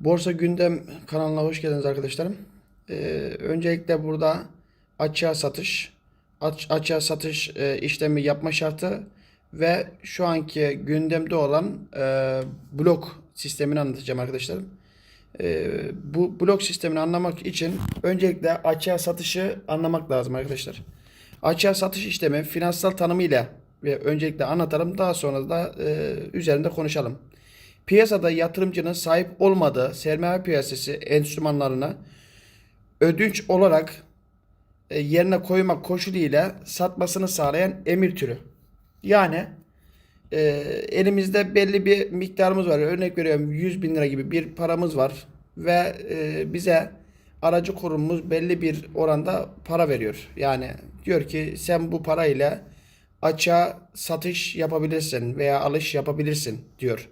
Borsa Gündem kanalına hoş geldiniz arkadaşlarım. Ee, öncelikle burada açığa satış, aç, açığa satış e, işlemi yapma şartı ve şu anki gündemde olan e, blok sistemini anlatacağım arkadaşlarım. Ee, bu blok sistemini anlamak için öncelikle açığa satışı anlamak lazım arkadaşlar. Açığa satış işlemi finansal tanımıyla ve öncelikle anlatalım daha sonra da e, üzerinde konuşalım. Piyasada yatırımcının sahip olmadığı sermaye piyasası enstrümanlarını ödünç olarak e, yerine koymak koşuluyla satmasını sağlayan emir türü. Yani e, elimizde belli bir miktarımız var. Örnek veriyorum 100 bin lira gibi bir paramız var ve e, bize aracı kurumumuz belli bir oranda para veriyor. Yani diyor ki sen bu parayla açığa satış yapabilirsin veya alış yapabilirsin diyor.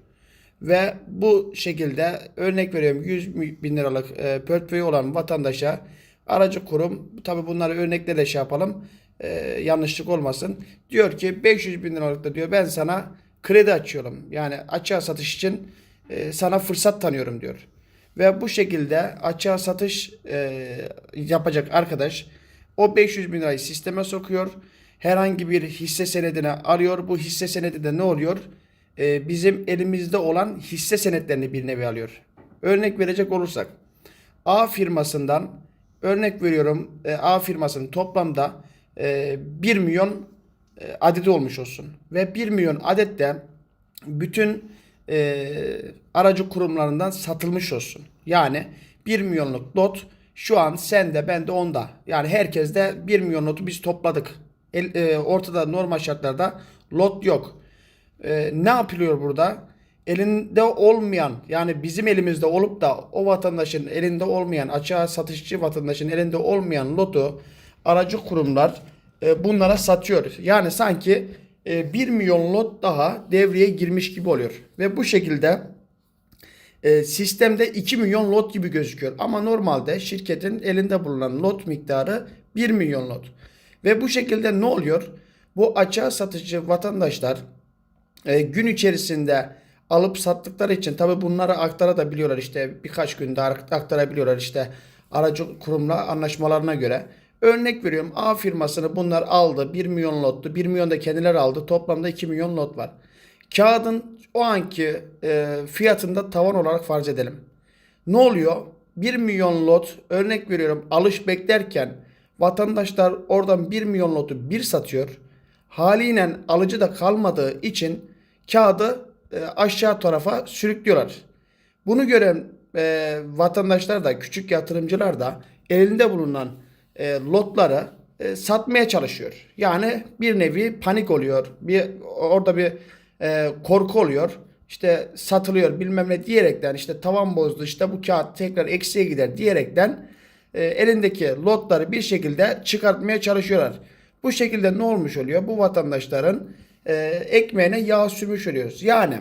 Ve bu şekilde örnek veriyorum 100 bin liralık e, portföyü olan vatandaşa aracı kurum tabi bunları örnekle şey yapalım e, yanlışlık olmasın. Diyor ki 500 bin liralık da diyor ben sana kredi açıyorum. Yani açığa satış için e, sana fırsat tanıyorum diyor. Ve bu şekilde açığa satış e, yapacak arkadaş o 500 bin lirayı sisteme sokuyor. Herhangi bir hisse senedine arıyor. Bu hisse senedi de ne oluyor? E, bizim elimizde olan hisse senetlerini bir nevi alıyor. Örnek verecek olursak A firmasından örnek veriyorum e, A firmasının toplamda e, 1 milyon e, adeti olmuş olsun. Ve 1 milyon adet de bütün e, aracı kurumlarından satılmış olsun. Yani 1 milyonluk lot şu an sende bende onda. Yani herkeste 1 milyon lotu biz topladık. El, e, ortada normal şartlarda lot yok. E, ne yapılıyor burada? Elinde olmayan yani bizim elimizde olup da o vatandaşın elinde olmayan açığa satışçı vatandaşın elinde olmayan lotu aracı kurumlar e, bunlara satıyor. Yani sanki e, 1 milyon lot daha devreye girmiş gibi oluyor. Ve bu şekilde e, sistemde 2 milyon lot gibi gözüküyor. Ama normalde şirketin elinde bulunan lot miktarı 1 milyon lot. Ve bu şekilde ne oluyor? Bu açığa satıcı vatandaşlar e, gün içerisinde alıp sattıkları için tabi bunları aktarabiliyorlar işte birkaç günde aktarabiliyorlar işte aracı kurumla anlaşmalarına göre. Örnek veriyorum A firmasını bunlar aldı 1 milyon lottu 1 milyon da kendileri aldı toplamda 2 milyon lot var. Kağıdın o anki e, fiyatında tavan olarak farz edelim. Ne oluyor? 1 milyon lot örnek veriyorum alış beklerken vatandaşlar oradan 1 milyon lotu bir satıyor. Haliyle alıcı da kalmadığı için kağıdı e, aşağı tarafa sürüklüyorlar. Bunu gören e, vatandaşlar da küçük yatırımcılar da elinde bulunan e, lotları e, satmaya çalışıyor. Yani bir nevi panik oluyor. Bir orada bir e, korku oluyor. İşte satılıyor bilmem ne diyerekten işte tavan bozdu işte bu kağıt tekrar eksiye gider diyerekten e, elindeki lotları bir şekilde çıkartmaya çalışıyorlar. Bu şekilde ne olmuş oluyor? Bu vatandaşların e, ekmeğine yağ sürmüş oluyoruz. Yani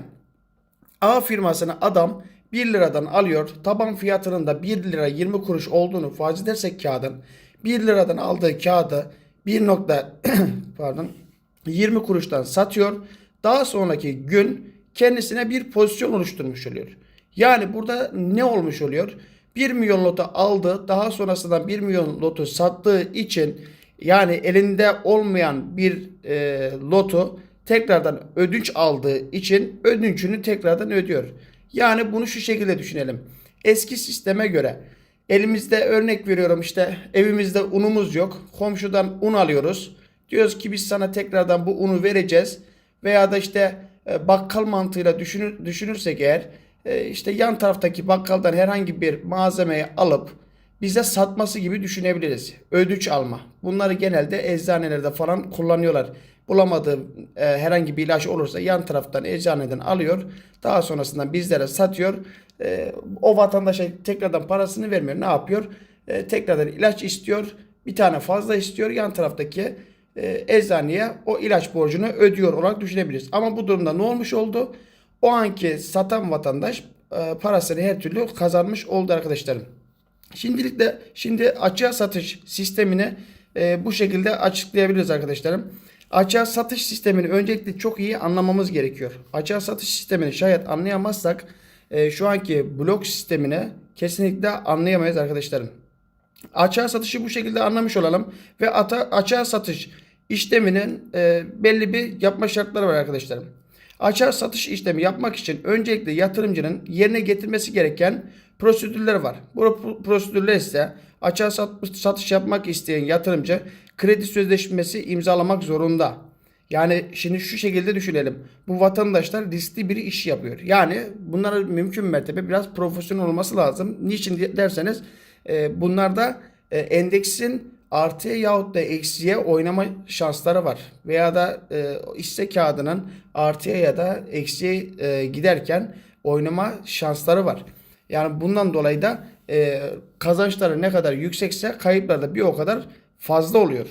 A firmasını adam 1 liradan alıyor. Taban fiyatının da 1 lira 20 kuruş olduğunu farz edersek kağıdın 1 liradan aldığı kağıdı 1 nokta pardon 20 kuruştan satıyor. Daha sonraki gün kendisine bir pozisyon oluşturmuş oluyor. Yani burada ne olmuş oluyor? 1 milyon lotu aldı. Daha sonrasında 1 milyon lotu sattığı için yani elinde olmayan bir e, lotu tekrardan ödünç aldığı için ödünçünü tekrardan ödüyor. Yani bunu şu şekilde düşünelim. Eski sisteme göre elimizde örnek veriyorum işte evimizde unumuz yok. Komşudan un alıyoruz. Diyoruz ki biz sana tekrardan bu unu vereceğiz. Veya da işte e, bakkal mantığıyla düşünür, düşünürsek eğer e, işte yan taraftaki bakkaldan herhangi bir malzemeyi alıp bize satması gibi düşünebiliriz. Ödünç alma. Bunları genelde eczanelerde falan kullanıyorlar. Bulamadığı e, herhangi bir ilaç olursa yan taraftan eczaneden alıyor. Daha sonrasında bizlere satıyor. E, o vatandaşa tekrardan parasını vermiyor. Ne yapıyor? E, tekrardan ilaç istiyor. Bir tane fazla istiyor. Yan taraftaki e, eczaneye o ilaç borcunu ödüyor olarak düşünebiliriz. Ama bu durumda ne olmuş oldu? O anki satan vatandaş e, parasını her türlü kazanmış oldu arkadaşlarım. Şimdilik de şimdi açığa satış sistemini e, bu şekilde açıklayabiliriz arkadaşlarım. Açığa satış sistemini öncelikle çok iyi anlamamız gerekiyor. Açığa satış sistemini şayet anlayamazsak e, şu anki blok sistemini kesinlikle anlayamayız arkadaşlarım. Açığa satışı bu şekilde anlamış olalım ve ata, açığa satış işleminin e, belli bir yapma şartları var arkadaşlarım. Açığa satış işlemi yapmak için öncelikle yatırımcının yerine getirmesi gereken prosedürler var. Bu pro- prosedürler ise açığa sat- satış yapmak isteyen yatırımcı kredi sözleşmesi imzalamak zorunda. Yani şimdi şu şekilde düşünelim. Bu vatandaşlar riskli bir iş yapıyor. Yani bunlara mümkün mertebe biraz profesyonel olması lazım. Niçin derseniz e, bunlarda e, endeksin artıya yahut da eksiye oynama şansları var. Veya da e, hisse kağıdının artıya ya da eksiye e, giderken oynama şansları var. Yani bundan dolayı da e, kazançları ne kadar yüksekse kayıpları da bir o kadar fazla oluyor.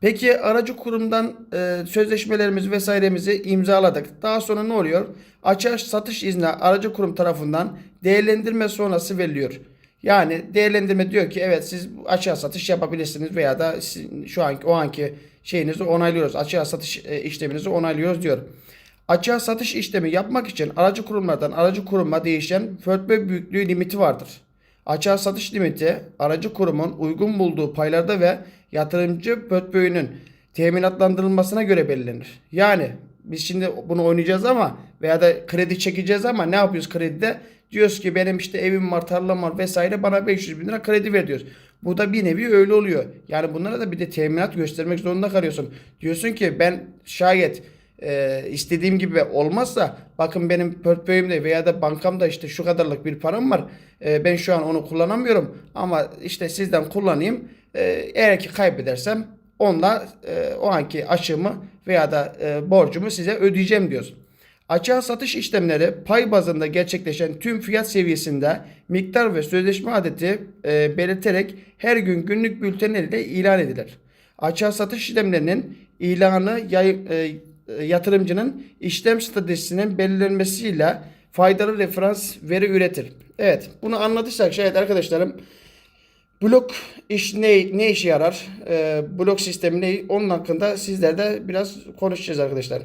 Peki aracı kurumdan e, sözleşmelerimizi vesairemizi imzaladık. Daha sonra ne oluyor? Açığa satış izni aracı kurum tarafından değerlendirme sonrası veriliyor. Yani değerlendirme diyor ki evet siz açığa satış yapabilirsiniz veya da şu anki o anki şeyinizi onaylıyoruz. Açığa satış e, işleminizi onaylıyoruz diyor. Açığa satış işlemi yapmak için aracı kurumlardan aracı kuruma değişen förtme büyüklüğü limiti vardır. Açığa satış limiti aracı kurumun uygun bulduğu paylarda ve yatırımcı portföyünün teminatlandırılmasına göre belirlenir. Yani biz şimdi bunu oynayacağız ama veya da kredi çekeceğiz ama ne yapıyoruz kredide? Diyoruz ki benim işte evim var, tarlam var vesaire bana 500 bin lira kredi ver diyoruz. Bu da bir nevi öyle oluyor. Yani bunlara da bir de teminat göstermek zorunda kalıyorsun. Diyorsun ki ben şayet e, istediğim gibi olmazsa bakın benim portföyümde veya da bankamda işte şu kadarlık bir param var. E, ben şu an onu kullanamıyorum ama işte sizden kullanayım. E, eğer ki kaybedersem onunla e, o anki açığımı veya da e, borcumu size ödeyeceğim diyoruz. Açığa satış işlemleri pay bazında gerçekleşen tüm fiyat seviyesinde miktar ve sözleşme adeti e, belirterek her gün günlük bültenleriyle ilan edilir. Açığa satış işlemlerinin ilanı yay, e, yatırımcının işlem stratejisinin belirlenmesiyle faydalı referans veri üretir. Evet bunu anladıysak şayet arkadaşlarım blok iş ne, ne işe yarar? E, blok sistemi ne? Onun hakkında sizlerle biraz konuşacağız arkadaşlar.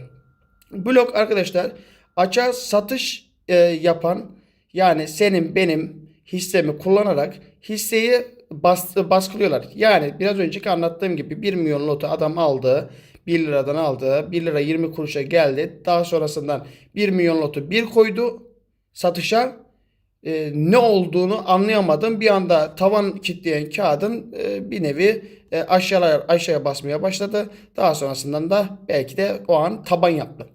Blok arkadaşlar açığa satış e, yapan yani senin benim hissemi kullanarak hisseyi bas, baskılıyorlar. Yani biraz önceki anlattığım gibi 1 milyon lotu adam aldı. 1 liradan aldı. 1 lira 20 kuruşa geldi. Daha sonrasından 1 milyon lotu bir koydu satışa. E, ne olduğunu anlayamadım. Bir anda tavan kitleyen kağıdın e, bir nevi e, aşağıya, aşağıya basmaya başladı. Daha sonrasından da belki de o an taban yaptı.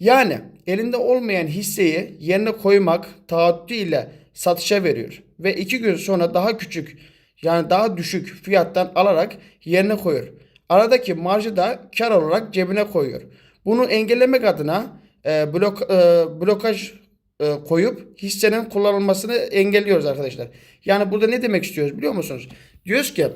Yani elinde olmayan hisseyi yerine koymak taahhütü ile satışa veriyor. Ve iki gün sonra daha küçük yani daha düşük fiyattan alarak yerine koyuyor. Aradaki marjı da kar olarak cebine koyuyor. Bunu engellemek adına e, blok e, blokaj e, koyup hissenin kullanılmasını engelliyoruz arkadaşlar. Yani burada ne demek istiyoruz biliyor musunuz? Diyoruz ki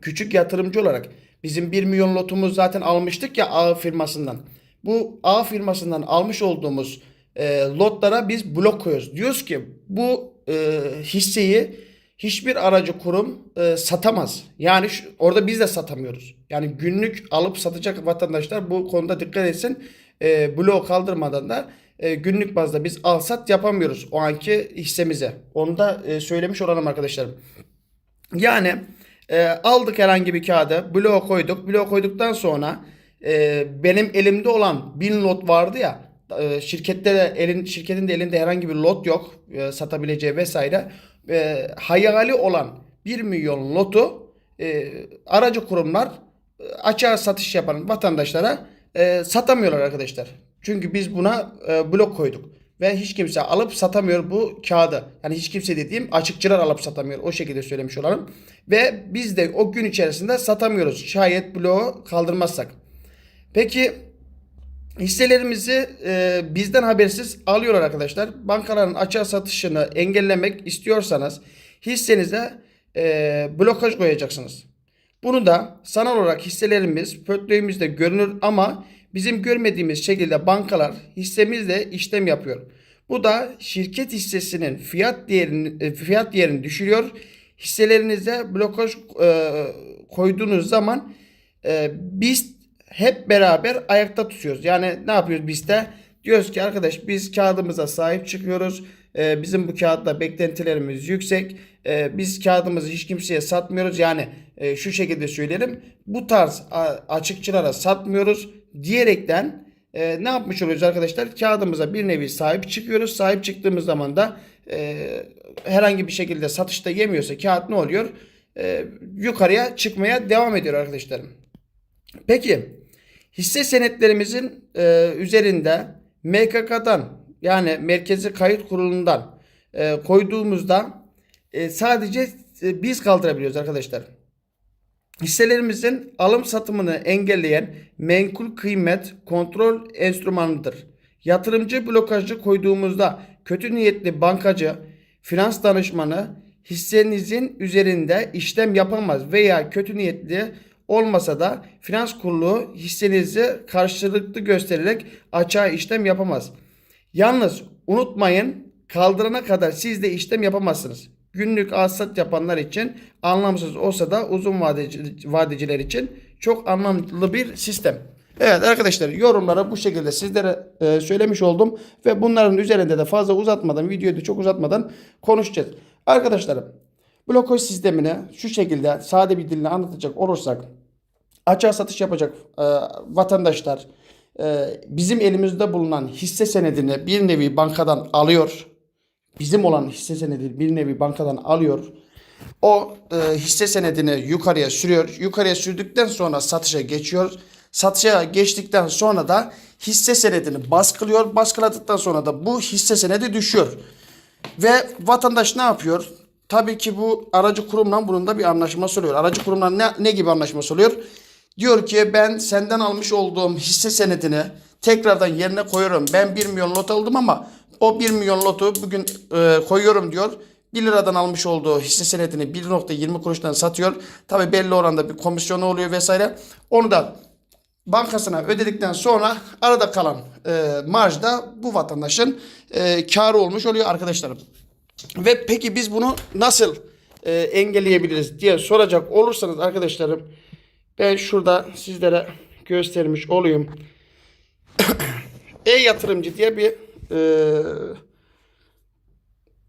küçük yatırımcı olarak bizim 1 milyon lotumuz zaten almıştık ya A firmasından. Bu A firmasından almış olduğumuz e, lotlara biz blok koyuyoruz. Diyoruz ki bu e, hisseyi hiçbir aracı kurum e, satamaz. Yani şu, orada biz de satamıyoruz. Yani günlük alıp satacak vatandaşlar bu konuda dikkat etsin. E, bloğu kaldırmadan da e, günlük bazda biz al sat yapamıyoruz o anki hissemize. Onu da e, söylemiş olalım arkadaşlarım. Yani e, aldık herhangi bir kağıdı bloğa koyduk. Bloğa koyduktan sonra e, benim elimde olan 1000 lot vardı ya e, şirkette de elin şirketin de elinde herhangi bir lot yok e, satabileceği vesaire. E, hayali olan 1 milyon lotu e, aracı kurumlar e, açığa satış yapan vatandaşlara e, satamıyorlar arkadaşlar. Çünkü biz buna e, blok koyduk. Ve hiç kimse alıp satamıyor bu kağıdı. Yani hiç kimse dediğim açıkçılar alıp satamıyor. O şekilde söylemiş olalım. Ve biz de o gün içerisinde satamıyoruz. Şayet bloğu kaldırmazsak. Peki hisselerimizi e, bizden habersiz alıyorlar arkadaşlar. Bankaların açığa satışını engellemek istiyorsanız hissenize e, blokaj koyacaksınız. Bunu da sanal olarak hisselerimiz portföyümüzde görünür ama bizim görmediğimiz şekilde bankalar hissemizle işlem yapıyor. Bu da şirket hissesinin fiyat değerini e, fiyat değerini düşürüyor. Hisselerinize blokaj e, koyduğunuz zaman e, biz hep beraber ayakta tutuyoruz. Yani ne yapıyoruz biz de? Diyoruz ki arkadaş biz kağıdımıza sahip çıkıyoruz. Ee, bizim bu kağıtta beklentilerimiz yüksek. Ee, biz kağıdımızı hiç kimseye satmıyoruz. Yani e, şu şekilde söyleyelim. Bu tarz açıkçılara satmıyoruz diyerekten e, ne yapmış oluyoruz arkadaşlar? Kağıdımıza bir nevi sahip çıkıyoruz. Sahip çıktığımız zaman da e, herhangi bir şekilde satışta yemiyorsa kağıt ne oluyor? E, yukarıya çıkmaya devam ediyor arkadaşlarım. Peki hisse senetlerimizin e, üzerinde MKK'dan yani Merkezi Kayıt Kurulu'ndan e, koyduğumuzda e, sadece e, biz kaldırabiliyoruz arkadaşlar. Hisselerimizin alım satımını engelleyen menkul kıymet kontrol enstrümanıdır. Yatırımcı blokajı koyduğumuzda kötü niyetli bankacı, finans danışmanı hissenizin üzerinde işlem yapamaz veya kötü niyetli olmasa da finans kurulu hissenizi karşılıklı göstererek açığa işlem yapamaz. Yalnız unutmayın kaldırana kadar siz de işlem yapamazsınız. Günlük alsat yapanlar için anlamsız olsa da uzun vadeci, vadeciler için çok anlamlı bir sistem. Evet arkadaşlar yorumlara bu şekilde sizlere e, söylemiş oldum ve bunların üzerinde de fazla uzatmadan videoyu da çok uzatmadan konuşacağız. Arkadaşlarım blokaj sistemini şu şekilde sade bir dille anlatacak olursak açığa satış yapacak e, vatandaşlar e, bizim elimizde bulunan hisse senedini bir nevi bankadan alıyor. Bizim olan hisse senedi bir nevi bankadan alıyor. O e, hisse senedini yukarıya sürüyor. Yukarıya sürdükten sonra satışa geçiyor. Satışa geçtikten sonra da hisse senedini baskılıyor. Baskıladıktan sonra da bu hisse senedi düşüyor. Ve vatandaş ne yapıyor? Tabii ki bu aracı kurumla bunun da bir anlaşması oluyor. Aracı kurumla ne, ne gibi anlaşması oluyor? Diyor ki ben senden almış olduğum hisse senedini tekrardan yerine koyuyorum. Ben 1 milyon lot aldım ama o 1 milyon lotu bugün e, koyuyorum diyor. 1 liradan almış olduğu hisse senedini 1.20 kuruştan satıyor. Tabii belli oranda bir komisyonu oluyor vesaire. Onu da bankasına ödedikten sonra arada kalan e, marj da bu vatandaşın e, karı olmuş oluyor arkadaşlarım. Ve peki biz bunu nasıl e, engelleyebiliriz diye soracak olursanız arkadaşlarım ben şurada sizlere göstermiş olayım. E-yatırımcı diye bir e,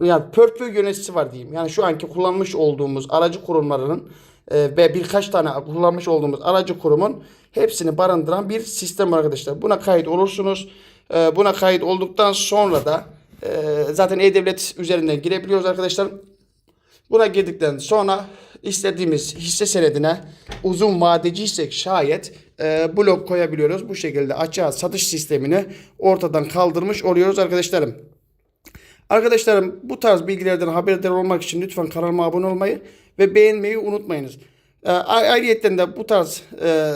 yani portföy yöneticisi var diyeyim. Yani şu anki kullanmış olduğumuz aracı kurumlarının e, ve birkaç tane kullanmış olduğumuz aracı kurumun hepsini barındıran bir sistem var arkadaşlar. Buna kayıt olursunuz. E, buna kayıt olduktan sonra da e, zaten E-Devlet üzerinden girebiliyoruz arkadaşlar. Buna girdikten sonra istediğimiz hisse senedine uzun vadeciysek şayet e, blok koyabiliyoruz. Bu şekilde açığa satış sistemini ortadan kaldırmış oluyoruz arkadaşlarım. Arkadaşlarım bu tarz bilgilerden haberdar olmak için lütfen kanalıma abone olmayı ve beğenmeyi unutmayınız. E, ayrıyetten de bu tarz e,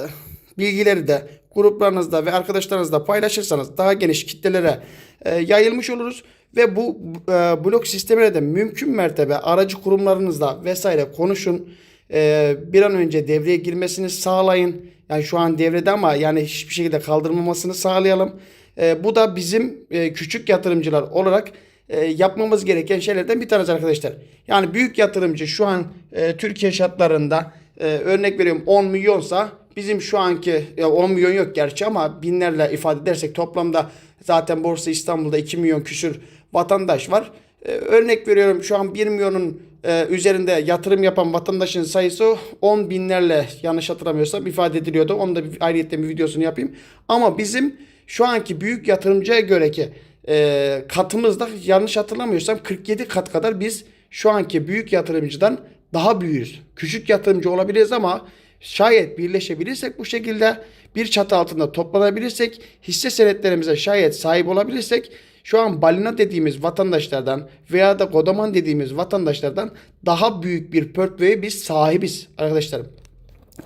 bilgileri de gruplarınızda ve arkadaşlarınızla paylaşırsanız daha geniş kitlelere e, yayılmış oluruz. Ve bu e, blok sistemine de mümkün mertebe aracı kurumlarınızla vesaire konuşun. E, bir an önce devreye girmesini sağlayın. Yani şu an devrede ama yani hiçbir şekilde kaldırmamasını sağlayalım. E, bu da bizim e, küçük yatırımcılar olarak e, yapmamız gereken şeylerden bir tanesi arkadaşlar. Yani büyük yatırımcı şu an e, Türkiye şartlarında e, örnek veriyorum 10 milyonsa bizim şu anki ya 10 milyon yok gerçi ama binlerle ifade edersek toplamda zaten Borsa İstanbul'da 2 milyon küsür vatandaş var. E, örnek veriyorum şu an 1 milyonun e, üzerinde yatırım yapan vatandaşın sayısı 10 binlerle yanlış hatırlamıyorsam ifade ediliyordu. Onu da bir, ayrıyetten bir videosunu yapayım. Ama bizim şu anki büyük yatırımcıya göre ki e, katımızda yanlış hatırlamıyorsam 47 kat kadar biz şu anki büyük yatırımcıdan daha büyüğüz. Küçük yatırımcı olabiliriz ama şayet birleşebilirsek bu şekilde bir çatı altında toplanabilirsek hisse senetlerimize şayet sahip olabilirsek şu an balina dediğimiz vatandaşlardan veya da kodaman dediğimiz vatandaşlardan daha büyük bir portföye biz sahibiz arkadaşlarım.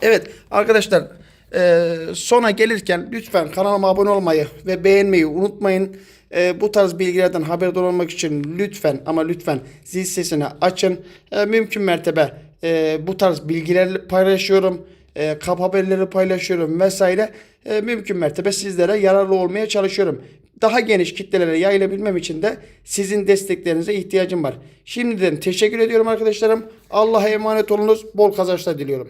Evet arkadaşlar e, sona gelirken lütfen kanalıma abone olmayı ve beğenmeyi unutmayın. E, bu tarz bilgilerden haberdar olmak için lütfen ama lütfen zil sesini açın. E, mümkün mertebe e, bu tarz bilgiler paylaşıyorum. E, kap haberleri paylaşıyorum vesaire. E, mümkün mertebe sizlere yararlı olmaya çalışıyorum. Daha geniş kitlelere yayılabilmem için de sizin desteklerinize ihtiyacım var. Şimdiden teşekkür ediyorum arkadaşlarım. Allah'a emanet olunuz. Bol kazançlar diliyorum.